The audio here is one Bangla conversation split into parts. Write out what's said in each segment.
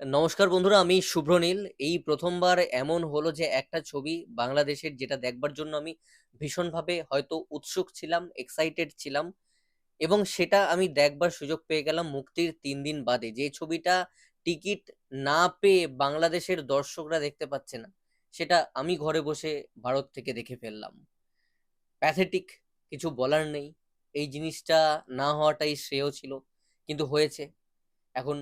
নমস্কার বন্ধুরা, আমি শুভ্রনীল। এই প্রথমবার এমন হলো যে, একটা ছবি বাংলাদেশের যেটা দেখবার জন্য আমি ভীষণভাবে হয়তো উৎসুক ছিলাম এক্সাইটেড ছিলাম এবং সেটা আমি দেখবার সুযোগ পেয়ে গেলাম মুক্তির তিন দিন বাদে। যে ছবিটা টিকিট না পেয়ে বাংলাদেশের দর্শকরা দেখতে পাচ্ছে না, সেটা আমি ঘরে বসে ভারত থেকে দেখে ফেললাম। প্যাথেটিক কিছু বলার নেই। এই জিনিসটা না হওয়াটাই শ্রেয় ছিল, কিন্তু হয়েছে। এখন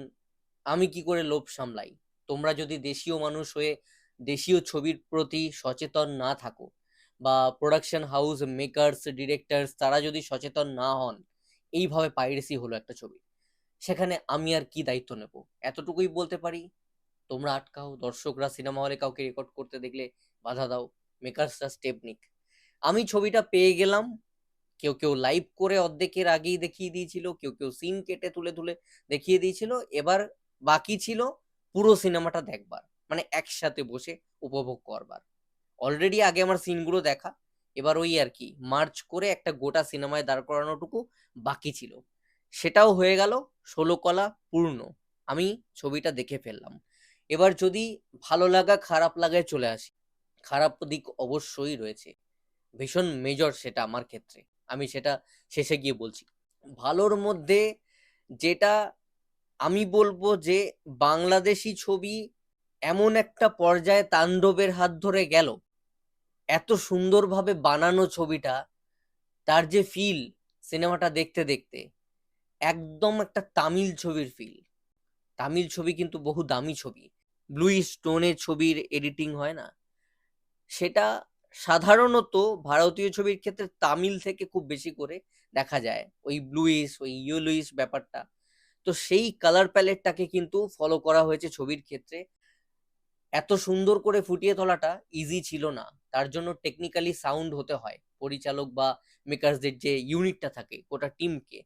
আমি কি করে লোভ সামলাই? তোমরা যদি দেশীয় মানুষ হয়ে দেশীয় ছবির প্রতি সচেতন না থাকো বা প্রোডাকশন হাউস মেকার্স ডিরেক্টরস তারা যদি সচেতন না হন, এইভাবে পাইরেসি হলো একটা ছবি। সেখানে আমি আর কি দায়িত্ব নেব? এতটুকুই বলতে পারি। তোমরা আটকাও, দর্শকরা সিনেমা হলে কাউকে রেকর্ড করতে দেখলে বাধা দাও মেকার্সরা স্টেপ নিক। আমি ছবিটা পেয়ে গেলাম। কেউ কেউ লাইভ করে অর্ধেকের আগেই দেখিয়ে দিয়েছিল, কেউ কেউ সিন কেটে তুলে তুলে দেখিয়ে দিয়েছিল। এবার বাকি ছিল পুরো সিনেমাটা দেখবার মানে একসাথে বসে উপভোগ করবার। অলরেডি আগে আমার সিনগুলো দেখা, এবার ওই আর কি মার্চ করে একটা গোটা সিনেমায় দাঁড় করানোটুকু বাকি ছিল। সেটাও হয়ে গেল ষোলো কলা পূর্ণ, আমি ছবিটা দেখে ফেললাম। এবার যদি ভালো লাগা, খারাপ লাগায় চলে আসি, খারাপ দিক অবশ্যই রয়েছে। ভীষণ মেজর সেটা আমার ক্ষেত্রে, আমি সেটা শেষে গিয়ে বলছি। ভালোর মধ্যে যেটা আমি বলব যে বাংলাদেশি ছবি এমন একটা পর্যায়ে তাণ্ডবের হাত ধরে গেল। এত সুন্দরভাবে বানানো ছবিটা, তার যে ফিল সিনেমাটা দেখতে দেখতে, একদম একটা তামিল ছবির ফিল তামিল ছবি কিন্তু বহু দামি ছবি। ব্লু স্টোনের ছবির এডিটিং হয় না। সেটা সাধারণত ভারতীয় ছবির ক্ষেত্রে তামিল থেকে খুব বেশি করে দেখা যায়। ওই ব্লুইস ওই ইয়েলোইস ব্যাপারটা। তো সেই কালার প্যালেটটাকে কিন্তু ফলো করা হয়েছে ছবির ক্ষেত্রে। এত সুন্দর করে ফুটিয়ে তোলাটা ইজি ছিল না। তার জন্য টেকনিক্যালি সাউন্ড হতে হয়। পরিচালক বা মেকার্সদের যে ইউনিটটা থাকে, গোটা টিমকে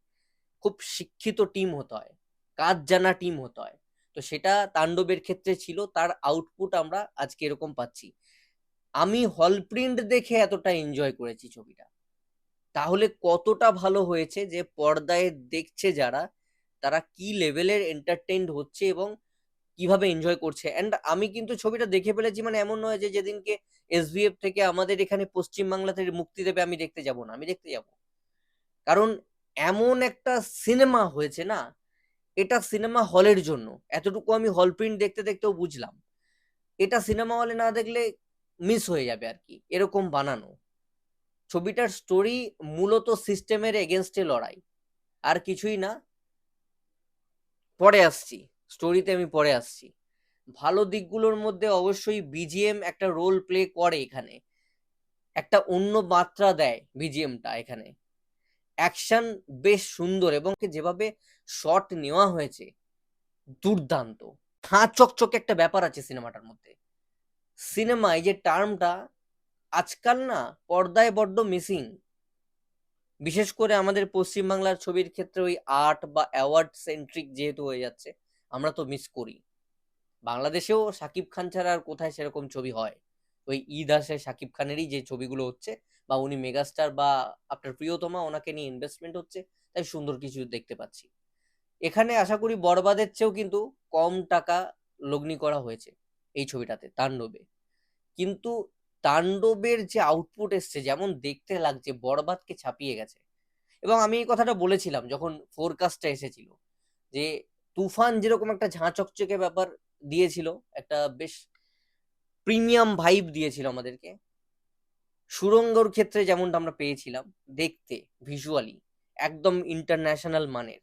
খুব শিক্ষিত টিম হতে হয়, কাজ জানা টিম হতে হয়। তো সেটা তাণ্ডবের ক্ষেত্রে ছিল, তার আউটপুট আমরা আজকে এরকম পাচ্ছি। আমি হল প্রিন্ট দেখে এতটা এনজয় করেছি ছবিটা। তাহলে কতটা ভালো হয়েছে যে পর্দায় দেখছে যারা তারা কি লেভেলের এন্টারটেইনড হচ্ছে এবং কীভাবে এনজয় করছে? অ্যান্ড আমি কিন্তু ছবিটা দেখে ফেলেছি মানে এমন নয় যে যেদিনকে এসভিএফ থেকে আমাদের এখানে পশ্চিমবাংলা থেকে মুক্তি দেবে আমি দেখতে যাব না, আমি দেখতে যাব। কারণ এমন একটা সিনেমা হয়েছে না, এটা সিনেমা হলের জন্য। এতটুকু আমি হল প্রিন্ট দেখতে দেখতেও বুঝলাম। এটা সিনেমা হলে না দেখলে মিস হয়ে যাবে আর কি, এরকম বানানো। ছবিটার স্টোরি মূলত সিস্টেমের এগেনস্টে লড়াই, আর কিছুই না। পরে আসছি স্টোরিতে আমি পরে আসছি। ভালো দিকগুলোর মধ্যে অবশ্যই বিজিএম একটা রোল প্লে করে এখানে। একটা অন্য মাত্রা দেয় বিজিএমটা এখানে। অ্যাকশন বেশ সুন্দর এবং যেভাবে শট নেওয়া হয়েছে, দুর্দান্ত। হাঁ চকচকে একটা ব্যাপার আছে সিনেমাটার মধ্যে। সিনেমা এই যে টার্মটা আজকাল না পর্দায় বড্ড মিসিং বিশেষ করে আমাদের পশ্চিমবাংলার ছবির ক্ষেত্রে ওই আর্ট বা অ্যাওয়ার্ড সেন্ট্রিক যেহেতু হয়ে যাচ্ছে, আমরা তো মিস করি। বাংলাদেশেও সাকিব খান ছাড়া আর কোথায় সেরকম ছবি হয়? ওই ঈদ আসে সাকিব খানেরই যে ছবিগুলো হচ্ছে বা উনি মেগাস্টার বা আপনার প্রিয়তমা ওনাকে নিয়ে ইনভেস্টমেন্ট হচ্ছে, তাই সুন্দর কিছু দেখতে পাচ্ছি। এখানে আশা করি বরবাদের চেয়েও কিন্তু কম টাকা লগ্নি করা হয়েছে এই ছবিটাতে, তাণ্ডবে। কিন্তু তাণ্ডবের যে আউটপুট এসছে, যেমন দেখতে লাগছে, বরবাদকে ছাপিয়ে গেছে। এবং আমি এই কথাটা বলেছিলাম যখন ফোরকাস্টটা এসেছিল যে, তুফান যেরকম একটা ঝাঁ চকচকে ব্যাপার দিয়েছিল, একটা বেশ প্রিমিয়াম ভাইব দিয়েছিল আমাদেরকে, সুরঙ্গর ক্ষেত্রে যেমনটা আমরা পেয়েছিলাম, দেখতে ভিজুয়ালি একদম ইন্টারন্যাশনাল মানের।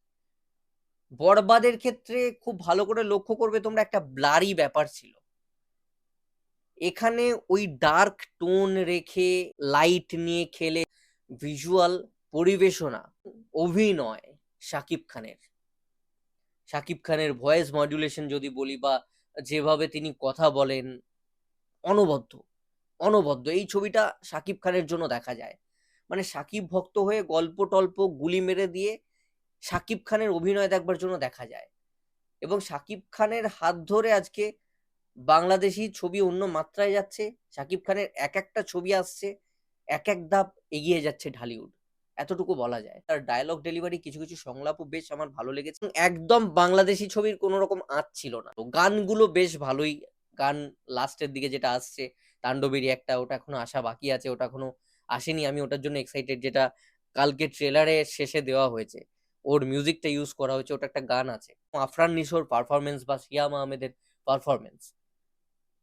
বরবাদের ক্ষেত্রে খুব ভালো করে লক্ষ্য করবে তোমরা, একটা ব্লারি ব্যাপার ছিল। এখানে ওই ডার্ক টোন রেখে লাইট নিয়ে খেলে ভিজুয়াল পরিবেশনা, অভিনয় শাকিব খানের। শাকিব খানের ভয়েস মডুলেশন যদি বলি বা যেভাবে তিনি কথা বলেন, অনবদ্য অনবদ্য। এই ছবিটা শাকিব খানের জন্য দেখা যায়। মানে শাকিব ভক্ত হয়ে গল্প টল্প গুলি মেরে দিয়ে শাকিব খানের অভিনয় দেখবার জন্য দেখা যায়। এবং শাকিব খানের হাত ধরে আজকে বাংলাদেশি ছবি অন্য মাত্রায় যাচ্ছে। শাকিব খানের এক একটা ছবি আসছে এক এক ধাপ এগিয়ে যাচ্ছে ঢালিউড। এতটুকু বলা যায়। তার ডায়লগ ডেলিভারি কিছু কিছু সংলাপও বেশ আমার ভালো লেগেছে। একদম বাংলাদেশি ছবির কোনো রকম আঁচ ছিল না। তো গানগুলো বেশ ভালোই। গান লাস্টের দিকে যেটা আসছে, তাণ্ডবেরই একটা, ওটা এখনও আসা বাকি আছে, ওটা এখনও আসেনি। আমি ওটার জন্য এক্সাইটেড যেটা কালকে ট্রেলারে শেষে দেওয়া হয়েছে। ওর মিউজিকটা ইউজ করা হয়েছে, ওটা একটা গান আছে। আফরান নিশোর পারফরমেন্স বা সিয়াম আহমেদের পারফরমেন্স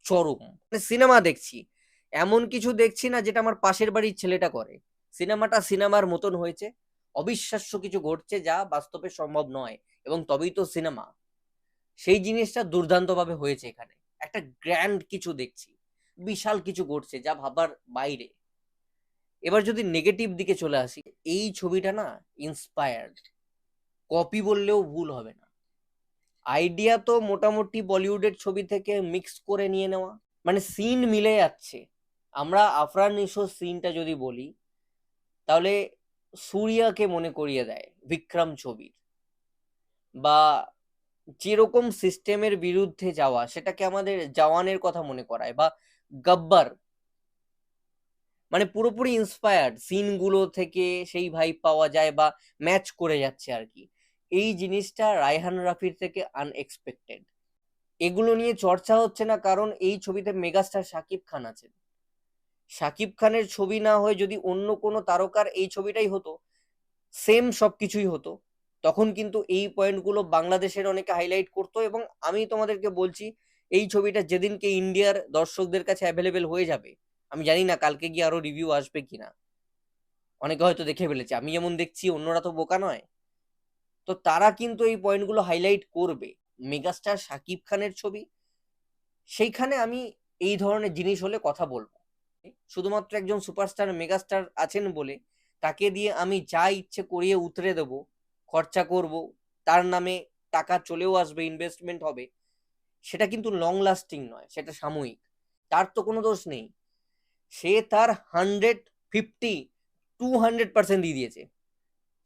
চরম। মানে সিনেমা দেখছি। এমন কিছু দেখছি না যেটা আমার পাশের বাড়ির ছেলেটা করে। সিনেমাটা সিনেমার মতন হয়েছে। অবিশ্বাস্য কিছু ঘটছে যা বাস্তবে সম্ভব নয় এবং তবেই তো সিনেমা। সেই জিনিসটা দুর্দান্তভাবে হয়েছে এখানে। একটা গ্র্যান্ড কিছু দেখছি। বিশাল কিছু ঘটছে যা ভাবার বাইরে। এবার যদি নেগেটিভ দিকে চলে আসি, এই ছবিটা না ইন্সপায়ার্ড কপি বললেও ভুল হবে না। আইডিয়া তো মোটামুটি বলিউডের ছবি থেকে মিক্স করে নিয়ে নেওয়া। মানে সিন মিলে যাচ্ছে। আমরা আফরান নিশোর সিনটা যদি বলি, তাহলে সূর্যাকে মনে করিয়ে দেয় বিক্রম ছবির। বা যেরকম সিস্টেমের বিরুদ্ধে যাওয়া, সেটাকে আমাদের জওয়ানের কথা মনে করায়, বা গব্বর। মানে পুরোপুরি ইন্সপায়ার্ড সিনগুলো থেকে সেই ভাইব পাওয়া যায় বা ম্যাচ করে যাচ্ছে আর কি। এই জিনিসটা রায়হান রাফির থেকে আনএক্সপেক্টেড এগুলো নিয়ে চর্চা হচ্ছে না কারণ এই ছবিতে মেগাস্টার শাকিব খান আছেন। শাকিব খানের ছবি না হয়ে যদি অন্য কোনো তারকার এই ছবিটাই হতো সেম সব কিছুই হতো, তখন কিন্তু এই পয়েন্টগুলো বাংলাদেশের অনেকে হাইলাইট করতো এবং আমি তোমাদেরকে বলছি, এই ছবিটা যেদিনকে ইন্ডিয়ার দর্শকদের কাছে অ্যাভেলেবেল হয়ে যাবে, আমি জানি না কালকে গিয়ে আরও রিভিউ আসবে কিনা। অনেকে হয়তো দেখে ফেলেছে, আমি যেমন দেখছি অন্যরা তো বোকা নয়। তো তারা কিন্তু এই পয়েন্টগুলো হাইলাইট করবে। মেগাস্টার শাকিব খানের ছবি। সেইখানে আমি এই ধরনের জিনিস হলে কথা বলব। শুধুমাত্র একজন সুপারস্টার মেগাস্টার আছেন বলে তাকে দিয়ে আমি যা ইচ্ছে করিয়ে উতরে দেব, খরচা করব, তার নামে টাকা চলেও আসবে ইনভেস্টমেন্ট হবে, সেটা কিন্তু লং লাস্টিং নয়, সেটা সাময়িক। তার তো কোনো দোষ নেই। সে তার hundred fifty to hundred percent দিয়ে দিয়েছে।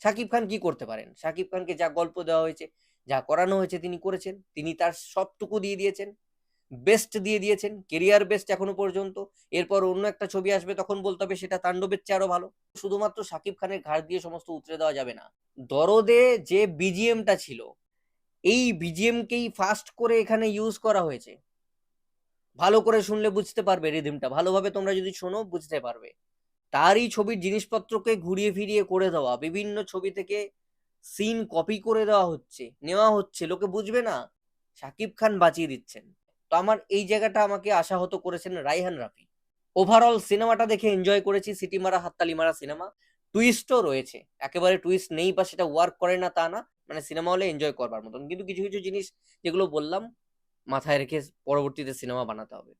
শাকিব খান কি করতে পারেন? শাকিব খানকে যা গল্প দেওয়া হয়েছে, যা করানো হয়েছে তিনি করেছেন। তিনি তার সবটুকু দিয়ে দিয়েছেন বেস্ট দিয়ে দিয়েছেন কেরিয়ার বেস্ট এখনও পর্যন্ত। এরপর অন্য একটা ছবি আসবে, তখন বলতে হবে সেটা তাণ্ডবের চেয়ে আরও ভালো। শুধুমাত্র শাকিব খানের ঘাড় দিয়ে সমস্ত উতরে দেওয়া যাবে না। দরদে যে বিজিএমটা ছিল, এই বিজিএমকেই ফাস্ট করে এখানে ইউজ করা হয়েছে। ভালো করে শুনলে বুঝতে পারবে রিদিমটা ভালোভাবে তোমরা যদি শোনো, বুঝতে পারবে। তারই ছবির জিনিসপত্রকে ঘুরিয়ে ফিরিয়ে করে দেওয়া, বিভিন্ন ছবি থেকে সিন কপি করে দেওয়া হচ্ছে, নেওয়া হচ্ছে, লোকে বুঝবে না। শাকিব খান বাঁচিয়ে দিচ্ছেন। তো আমার এই জায়গাটা আমাকে আশাহত করেছেন রাইহান রাফি। ওভারঅল সিনেমাটা দেখে এনজয় করেছি সিটি মারা হাততালি মারা সিনেমা টুইস্টও রয়েছে। একেবারে টুইস্ট নেই বা সেটা ওয়ার্ক করে না তা না। মানে সিনেমা হলে এনজয় করবার মতন। কিন্তু কিছু কিছু জিনিস যেগুলো বললাম, মাথায় রেখে পরবর্তীতে সিনেমা বানাতে হবে।